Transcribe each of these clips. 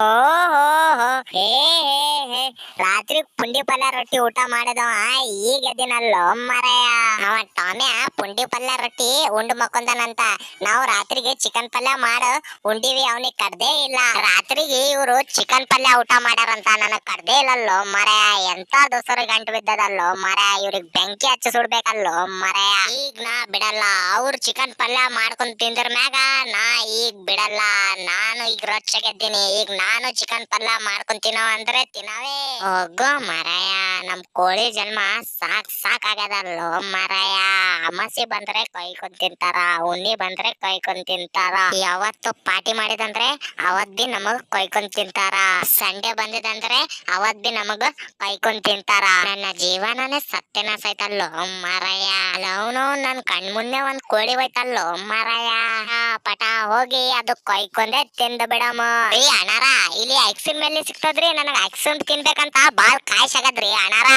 ఓహో హే హే హే రాత్రి ಪುಂಡಿ ಪಲ್ಯ ರೊಟ್ಟಿ ಊಟ ಮಾಡಿದವ. ಈಗ ದಿನಲ್ಲೋ ಮರಯ ಅವ ಟಾಮ್ಯ ಪುಂಡಿ ಪಲ್ಯ ರೊಟ್ಟಿ ಉಂಡು ಮಕ್ಕೊಂದನಂತ. ನಾವು ರಾತ್ರಿಗೆ ಚಿಕನ್ ಪಲ್ಯ ಮಾಡ, ಉಂಡಿವಿ ಅವನಿಗೆ ಕಡ್ದೇ ಇಲ್ಲ. ರಾತ್ರಿಗೆ ಇವರು ಚಿಕನ್ ಪಲ್ಯ ಊಟ ಮಾಡ್ಯಾರಂತ ನನಗ್ ಕಡ್ದೇ ಇಲ್ಲಲ್ಲೋ ಮರಯ ಎಂತ ದೋಸರು ಗಂಟು ಬಿದ್ದದಲ್ಲೋ ಮರಯ ಇವ್ರಿಗೆ ಬೆಂಕಿ ಹಚ್ಚಿ ಸುಡ್ಬೇಕಲ್ಲೋ ಮರಯ ಈಗ ನಾ ಬಿಡಲ್ಲ, ಅವ್ರು ಚಿಕನ್ ಪಲ್ಯ ಮಾಡ್ಕೊಂಡ್ ತಿಂದ್ರ ಮ್ಯಾಗ ನಾ ಈಗ ಬಿಡಲ್ಲ. ನಾನು ಈಗ ರೊಚ್ಚಗೆದ್ದೀನಿ ಈಗ ನಾನು ಚಿಕನ್ ಪಲ್ಯ ಮಾಡ್ಕೊಂಡ್ ತಿನ್ನೋ ಅಂದ್ರೆ ತಿನ್ನವೇ. ಹೋಗೋ ಮರಯ. ನಮ್ ಕೋಳಿ ಜನ್ಮ ಸಾಕ್ ಸಾಕ್ ಸಾಕಾಗ್ಯದಲ್ಲೋ ಮರಯ. ಅಮಾಸಿ ಬಂದ್ರೆ ಕೊಯ್ಕೊಂಡ್ ತಿಂತಾರ ಉಣ್ಣಿ ಬಂದ್ರೆ ಕೊಯ್ಕೊಂಡ್ ತಿಂತಾರ. ಯಾವತ್ತು ಪಾರ್ಟಿ ಮಾಡಿದಂದ್ರೆ ಅವತ್ ಬಿ ನಮಗ್ ಕೊಯ್ಕೊಂಡ್ ತಿಂತಾರ. ಸಂಡೆ ಬಂದಿದಂದ್ರೆ ಅವತ್ ಬಿ ನಮಗ್ ಕೊಯ್ಕೊಂಡ್ ತಿಂತಾರ. ನನ್ನ ಜೀವನನೇ ಸತ್ಯನ ಸಾಯ್ತಲ್ಲೋ ಮಾರಯ್ಯ ಅವನು ನನ್ ಕಣ್ ಮುಂದೆ ಒಂದ್ ಕೋಳಿ ಹೋಯ್ತಲ್ಲೋ ಮಾರಯ್ಯ ಪಟ ಹೋಗಿ ಅದು ಕೊಯ್ಕೊಂಡೆ ತಿಂದ ಬಿಡಮ್ಮ. ರೀ ಅಣರ ಇಲ್ಲಿ ಐಸ್ ಮೇಲೆ ಸಿಕ್ತದ್ರಿ ನನಗ್ ಕ್ರೀಮ್ ತಿನ್ಬೇಕಂತ ಬಾಳ್ ಕಾಯ್ಸಾಗದ್ರಿ ಅಣ್ಣಾರ.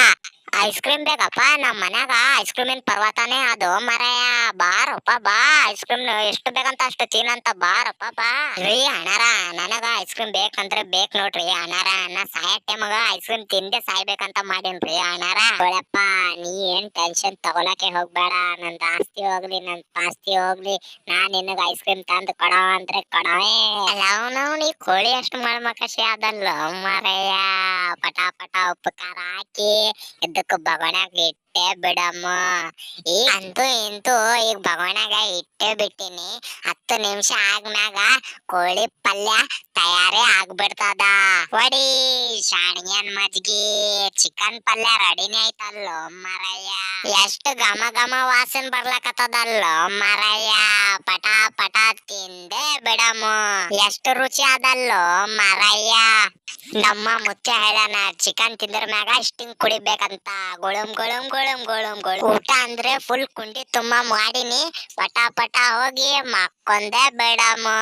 ಐಸ್ ಕ್ರೀಮ್ ಬೇಕಪ್ಪ ನಮ್ಮ ಮನ್ಯಾಗ ಐಸ್ ಕ್ರೀಮಿನ ಪರ್ವತಾನೇ ಅದು. ಮರಯ ಬಾರಪ್ಪ ಬಾ. ಐಸ್ ಕ್ರೀಮ್ ಎಷ್ಟು ಬೇಕಂತ ಅಷ್ಟು ತಿನ್ನಂತ ಬಾರಪ್ಪ ಬಾ ರೀ, ಅಣ್ಣಾರ, ನನಗ ಐಸ್ ಕ್ರೀಮ್ ಬೇಕಂದ್ರೆ ಬೇಕ್ ನೋಡ್ರಿ. ಅಣ್ಣಾರ, ನಾ ಸಾಯ ಟೈಮಗ ಐಸ್ ಕ್ರೀಮ್ ತಿಂದೆ ಸಾಯ್ಬೇಕಂತ ಮಾಡೇನ್ರಿ ಅಣ್ಣಾರ ಒಳಪ್ಪ ನೀ ಏನ್ ಟೆನ್ಷನ್ ತಗೊಳಕೆ ಹೋಗ್ಬೇಡ. ನನ್ ಆಸ್ತಿ ಹೋಗ್ಲಿ ನನ್ ಪಾಸ್ತಿ ಹೋಗ್ಲಿ. ನಾ ನಿನಗ ಐಸ್ ಕ್ರೀಮ್ ತಂದು ಕೊಡವ ಅಂದ್ರೆ ಕೊಡವೇ. ಅವನವ್ ನೀ ಕೋಳಿ ಅಷ್ಟು ಮಳ್ಮಕಶಿ ಅದಲ್ಲ ಮಾರಯ್ಯ ಪಟ ಪಟ ಉಪ್ಪು ಖಾರ ಹಾಕಿ ಇದಕ್ಕ ಬಗಣಾಗ ಇಟ್ಟೆ ಬಿಡಮ್ಮ ಈಗ ಅಂತೂ ಇಂತೂ ಈಗ ಬಗಣಾಗ ಇಟ್ಟೆ ಬಿಟ್ಟಿನಿ ಹತ್ತು ನಿಮಿಷ ಆದ್ಮ್ಯಾಗ ಕೋಳಿ ಪಲ್ಯ ತಯಾರೇ ಆಗ್ಬಿಡ್ತದ ಹೊಡಿ ಶಾಣಿಯನ್ ಮಜ್ಗಿ ಚಿಕನ್ ಪಲ್ಯ ರೆಡಿನೇ ಐತಲ್ಲೋ ಮರಯ್ಯ ಎಷ್ಟು ಘಮ ಘಮ ವಾಸನೆ ಬರ್ಲಕತ್ತದಲ್ಲೋ ಮರಯ್ಯ ಪಟ ಪಟ ತಿಂದೆ ಬಿಡಮು ಎಷ್ಟು ರುಚಿ ಅದಲ್ಲೋ ಮರಯ್ಯ ನಮ್ಮ ಮುತ್ತೆ ಹೇಳಾನ ಚಿಕನ್ ತಿಂದ್ರ ಮ್ಯಾಗ ಇಷ್ಟಿಂಗ್ ಕುಡಿಬೇಕಂತ. ಗುಳುಮ್ ಗೊಳಂ ಗೊಳಂ ಗೊಳಂ, ಗೊಳ. ಊಟ ಅಂದ್ರೆ ಫುಲ್ ಕುಂಡಿ ತುಂಬಾ ಮಾಡಿನಿ. ಪಟಾ ಪಟಾ ಹೋಗಿ ಮಕ್ಕೊಂದೆ ಬಿಡಮು